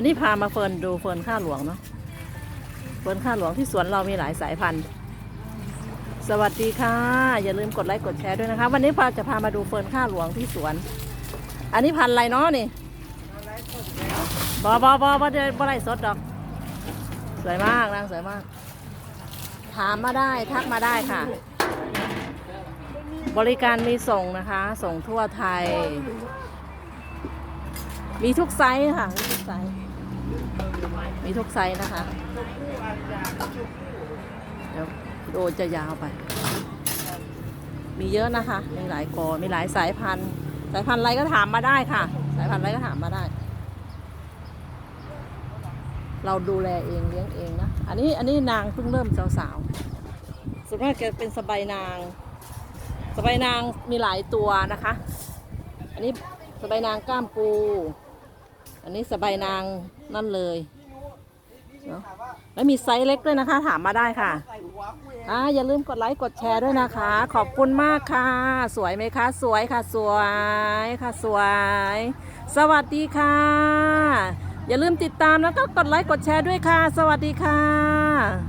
วันนี้พามาเฟิร์นดูเฟิร์นข้าหลวงเนาะเฟิร์นข้าหลวงที่สวนเรามีหลายสายพันธุ์ สวัสดีค่ะ อย่าลืมกดไลค์กดแชร์ด้วยนะคะ วันนี้พาจะพามาดูเฟิร์นข้าหลวงที่สวน อันนี้พันธุ์อะไรเนาะนี่บอบอบอบอเดี๋ยวบอไรสดดอก สวยมากนางสวยมาก ถามมาได้ทักมาได้ค่ะ บริการมีส่งนะคะ ส่งทั่วไทย มีทุกไซส์ค่ะ มีทุกไซส์ มีทุกไซส์นะคะ เดี๋ยวโดจะยาวไป มีเยอะนะคะ มีหลายกอ มีหลายสายพันธุ์ สายพันธุ์อะไรก็ถามมาได้ค่ะ สายพันธุ์อะไรก็ถามมาได้ เราดูแลเองเลี้ยงเองนะ อันนี้อันนี้นางเพิ่งเริ่มสาวๆส่วนมากจะเป็นสบายนาง สบายนางมีหลายตัวนะคะ อันนี้สบายนางก้ามปู อันนี้สบายนางนั่นเลยเนาะแล้วมีไซส์เล็กด้วยนะคะ ถามมาได้ค่ะอ่าอย่าลืมกดไลค์กดแชร์ด้วยนะคะ ขอบคุณมากค่ะ สวยไหมคะ สวยค่ะ สวยค่ะ สวย สวัสดีค่ะ อย่าลืมติดตามแล้วก็กดไลค์กดแชร์ด้วยค่ะ สวัสดีค่ะ